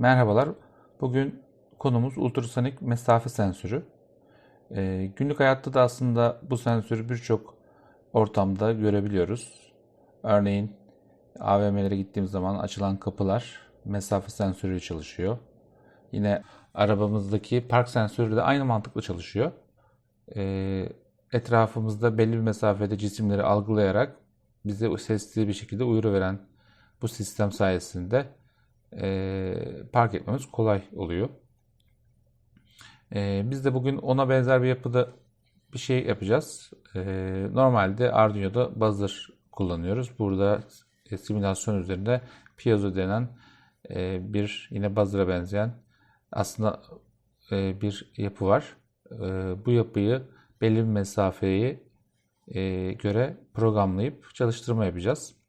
Merhabalar. Bugün konumuz ultrasonik mesafe sensörü. Ee, günlük hayatta da aslında bu sensörü birçok ortamda görebiliyoruz. Örneğin AVM'lere gittiğimiz zaman açılan kapılar mesafe sensörü çalışıyor. Yine arabamızdaki park sensörü de aynı mantıkla çalışıyor. Ee, etrafımızda belli bir mesafede cisimleri algılayarak bize sesli bir şekilde uyarı veren bu sistem sayesinde e, park etmemiz kolay oluyor. E, biz de bugün ona benzer bir yapıda bir şey yapacağız. E, normalde Arduino'da buzzer kullanıyoruz. Burada e, simülasyon üzerinde piezo denen e, bir yine buzzer'a benzeyen aslında e, bir yapı var. E, bu yapıyı belli bir mesafeyi e, göre programlayıp çalıştırma yapacağız.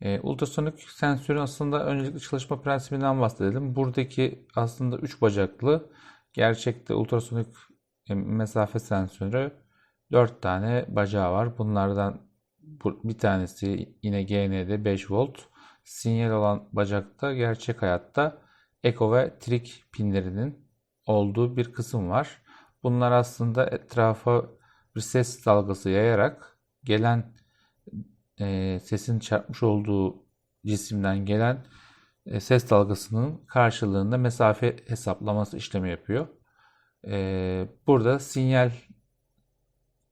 E, ultrasonik sensörün aslında öncelikle çalışma prensibinden bahsedelim. Buradaki aslında 3 bacaklı gerçekte ultrasonik e, mesafe sensörü 4 tane bacağı var. Bunlardan bir tanesi yine GND 5 volt. Sinyal olan bacakta gerçek hayatta eko ve trik pinlerinin olduğu bir kısım var. Bunlar aslında etrafa bir ses dalgası yayarak gelen e, sesin çarpmış olduğu cisimden gelen e, ses dalgasının karşılığında mesafe hesaplaması işlemi yapıyor. E, burada sinyal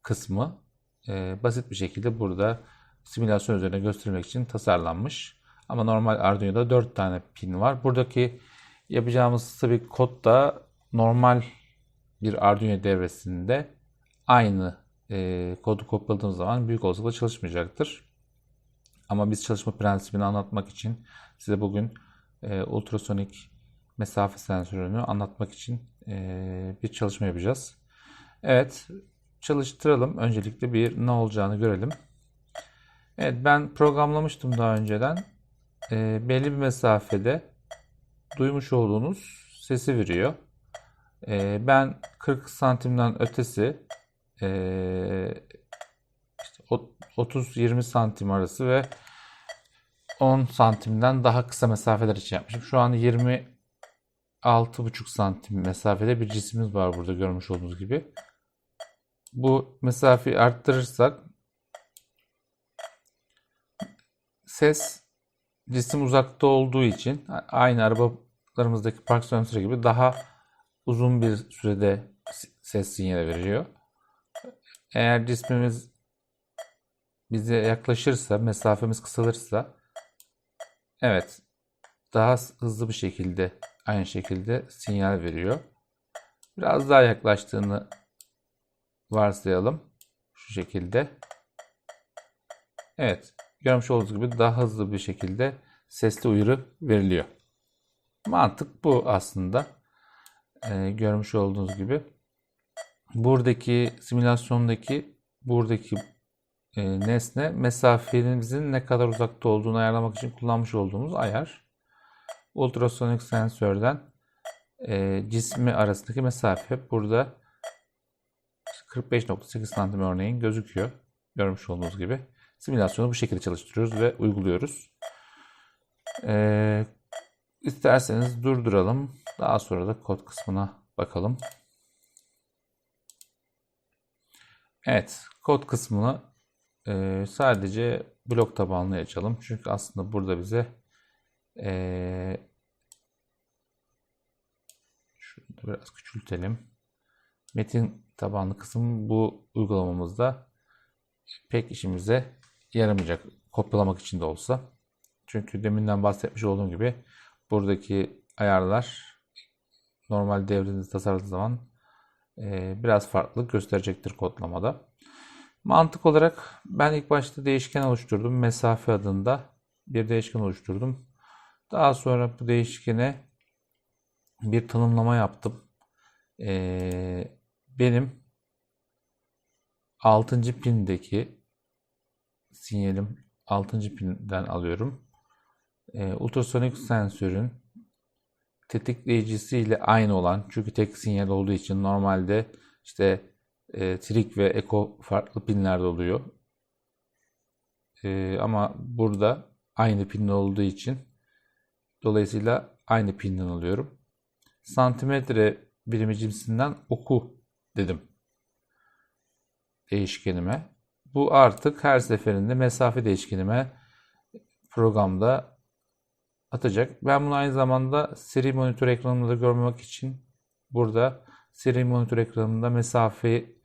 kısmı e, basit bir şekilde burada simülasyon üzerine göstermek için tasarlanmış. Ama normal Arduino'da 4 tane pin var. Buradaki yapacağımız tabii kod da normal bir Arduino devresinde aynı e, kodu kopyaladığımız zaman büyük olasılıkla çalışmayacaktır. Ama biz çalışma prensibini anlatmak için size bugün e, ultrasonik mesafe sensörünü anlatmak için e, bir çalışma yapacağız. Evet, çalıştıralım. Öncelikle bir ne olacağını görelim. Evet, ben programlamıştım daha önceden. E, belli bir mesafede duymuş olduğunuz sesi veriyor. E, ben 40 santimden ötesi e, 30-20 santim arası ve 10 santimden daha kısa mesafeler için yapmışım. Şu an 26,5 santim mesafede bir cismimiz var burada görmüş olduğunuz gibi. Bu mesafeyi arttırırsak ses cisim uzakta olduğu için aynı arabalarımızdaki park sensörü gibi daha uzun bir sürede ses sinyali veriyor. Eğer cismimiz bize yaklaşırsa, mesafemiz kısalırsa evet daha hızlı bir şekilde aynı şekilde sinyal veriyor. Biraz daha yaklaştığını varsayalım. Şu şekilde. Evet. Görmüş olduğunuz gibi daha hızlı bir şekilde sesli uyarı veriliyor. Mantık bu aslında. Ee, görmüş olduğunuz gibi. Buradaki simülasyondaki buradaki e, nesne mesafemizin ne kadar uzakta olduğunu ayarlamak için kullanmış olduğumuz ayar. Ultrasonik sensörden e, cismi arasındaki mesafe burada 45.8 santim örneğin gözüküyor. Görmüş olduğunuz gibi. Simülasyonu bu şekilde çalıştırıyoruz ve uyguluyoruz. E, isterseniz durduralım. Daha sonra da kod kısmına bakalım. Evet, kod kısmını e, sadece blok tabanlı açalım. Çünkü aslında burada bize e, şunu da biraz küçültelim. Metin tabanlı kısım bu uygulamamızda pek işimize yaramayacak. Kopyalamak için de olsa. Çünkü deminden bahsetmiş olduğum gibi buradaki ayarlar normal devrenizi tasarladığı zaman e, biraz farklılık gösterecektir kodlamada. Mantık olarak ben ilk başta değişken oluşturdum. Mesafe adında bir değişken oluşturdum. Daha sonra bu değişkene bir tanımlama yaptım. Ee, benim 6. pindeki sinyalim 6. pinden alıyorum. Ee, ultrasonik sensörün tetikleyicisiyle aynı olan çünkü tek sinyal olduğu için normalde işte e, trik ve eko farklı pinlerde oluyor. E, ama burada aynı pin olduğu için Dolayısıyla aynı pinden alıyorum. Santimetre birimi cinsinden oku dedim değişkenime. Bu artık her seferinde mesafe değişkenime programda atacak. Ben bunu aynı zamanda seri monitör ekranımda da görmek için burada seri monitör ekranında mesafe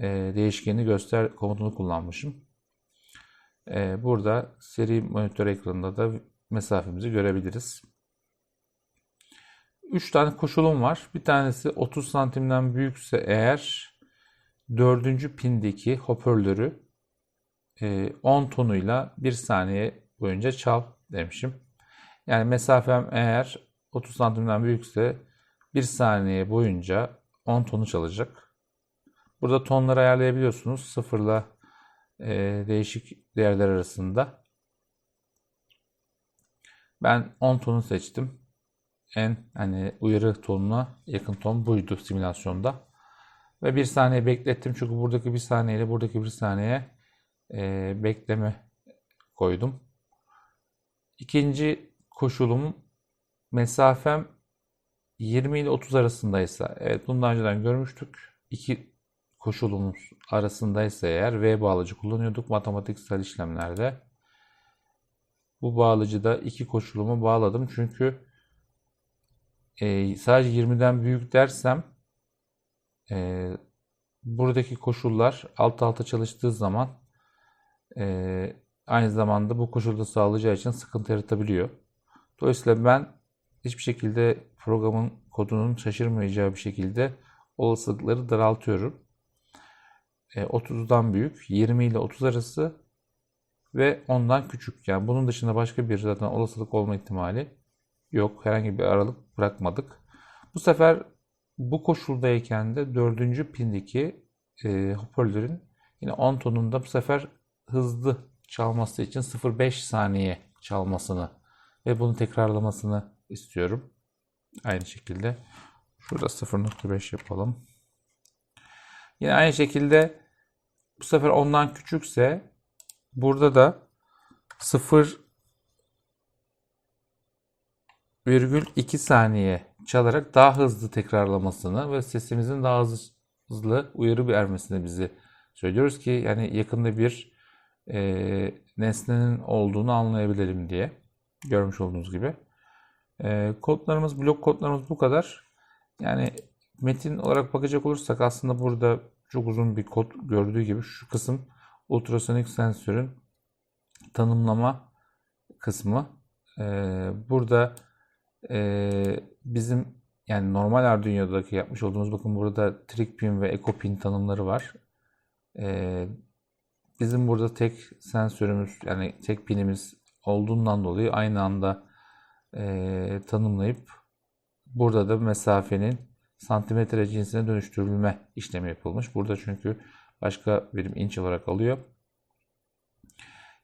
e, değişkeni göster komutunu kullanmışım. E, burada seri monitör ekranında da mesafemizi görebiliriz. 3 tane koşulum var. Bir tanesi 30 santimden büyükse eğer dördüncü pindeki hoparlörü e, 10 tonuyla 1 saniye boyunca çal demişim. Yani mesafem eğer 30 santimden büyükse 1 saniye boyunca 10 tonu çalacak. Burada tonları ayarlayabiliyorsunuz. Sıfırla e, değişik değerler arasında. Ben 10 tonu seçtim. En hani uyarı tonuna yakın ton buydu simülasyonda. Ve bir saniye beklettim çünkü buradaki bir saniye ile buradaki bir saniye e, bekleme koydum. İkinci koşulum mesafem 20 ile 30 arasındaysa, evet bunu daha önceden görmüştük. İki koşulumuz arasındaysa eğer V bağlıcı kullanıyorduk matematiksel işlemlerde. Bu bağlıcıda iki koşulumu bağladım çünkü e, sadece 20'den büyük dersem e, buradaki koşullar alt alta çalıştığı zaman e, aynı zamanda bu koşulda sağlayacağı için sıkıntı yaratabiliyor. Dolayısıyla ben hiçbir şekilde programın kodunun şaşırmayacağı bir şekilde olasılıkları daraltıyorum. E, 30'dan büyük, 20 ile 30 arası ve ondan küçük. Yani bunun dışında başka bir zaten olasılık olma ihtimali yok. Herhangi bir aralık bırakmadık. Bu sefer bu koşuldayken de dördüncü pindeki e, hoparlörün yine 10 tonunda bu sefer hızlı çalması için 0.5 saniye çalmasını ve bunu tekrarlamasını istiyorum. Aynı şekilde şurada 0.5 yapalım. Yine aynı şekilde bu sefer ondan küçükse burada da 0 virgül 2 saniye çalarak daha hızlı tekrarlamasını ve sesimizin daha hızlı uyarı vermesini bizi söylüyoruz ki yani yakında bir e, nesnenin olduğunu anlayabilelim diye görmüş olduğunuz gibi. E, kodlarımız, blok kodlarımız bu kadar. Yani metin olarak bakacak olursak aslında burada çok uzun bir kod gördüğü gibi şu kısım ultrasonik sensörün tanımlama kısmı. E, burada e, bizim yani normal Arduino'daki yapmış olduğumuz bakın burada trick pin ve echo pin tanımları var. E, bizim burada tek sensörümüz yani tek pinimiz olduğundan dolayı aynı anda e, tanımlayıp burada da mesafenin santimetre cinsine dönüştürülme işlemi yapılmış. Burada çünkü başka birim inç olarak alıyor.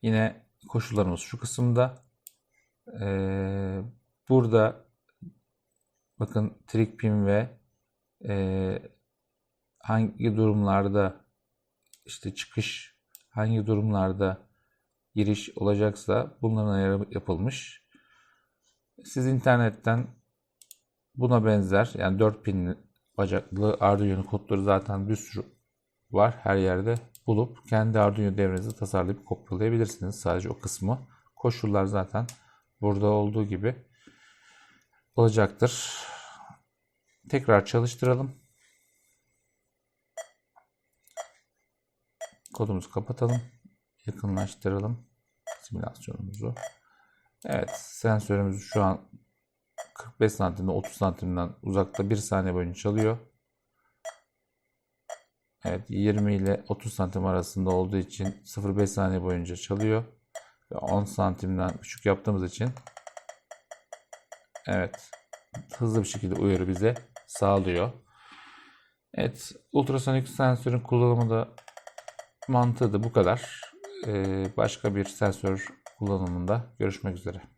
Yine koşullarımız şu kısımda. Ee, burada bakın trick pin ve e, hangi durumlarda işte çıkış hangi durumlarda giriş olacaksa bunların ayarı yapılmış. Siz internetten buna benzer yani 4 pin bacaklı Arduino kodları zaten bir sürü var her yerde bulup kendi Arduino devrenizi tasarlayıp kopyalayabilirsiniz sadece o kısmı. Koşullar zaten burada olduğu gibi olacaktır. Tekrar çalıştıralım. Kodumuzu kapatalım. Yakınlaştıralım simülasyonumuzu. Evet sensörümüz şu an 45 santimden 30 santimden uzakta 1 saniye boyunca çalıyor. Evet 20 ile 30 santim arasında olduğu için 0.5 saniye boyunca çalıyor. Ve 10 santimden küçük yaptığımız için evet hızlı bir şekilde uyarı bize sağlıyor. Evet ultrasonik sensörün kullanımı da mantığı da bu kadar. Ee, başka bir sensör kullanımında görüşmek üzere.